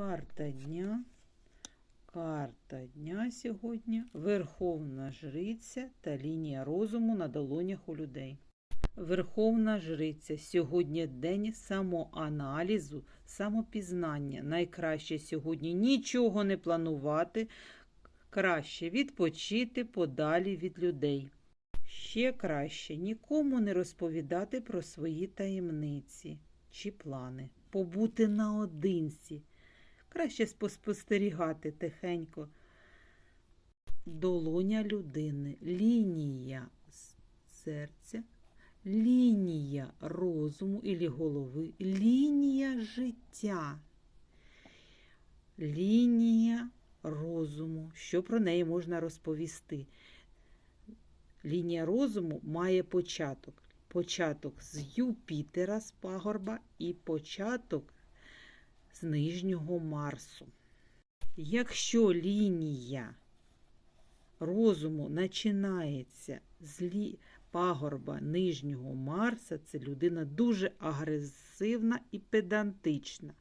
Карта дня. Карта дня сьогодні. Верховна жриця та лінія розуму на долонях у людей. Верховна жриця. Сьогодні день самоаналізу, самопізнання. Найкраще сьогодні нічого не планувати, краще відпочити подалі від людей. Ще краще нікому не розповідати про свої таємниці чи плани, побути наодинці. Краще спостерігати тихенько. Долоня людини, лінія серця, лінія розуму ілі голови, лінія життя, лінія розуму. Що про неї можна розповісти? Лінія розуму має початок. Початок з Юпітера, з пагорба, і початок з нижнього Марсу. Якщо лінія розуму починається з лі... пагорба нижнього Марса, це людина дуже агресивна і педантична.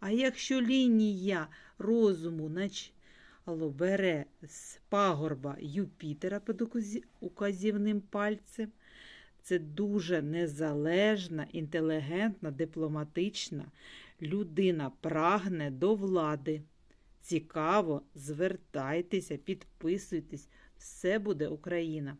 А якщо лінія розуму начало бере з пагорба Юпітера під указівним пальцем, це дуже незалежна, інтелігентна, дипломатична людина прагне до влади. Цікаво, звертайтеся, підписуйтесь. Все буде Україна!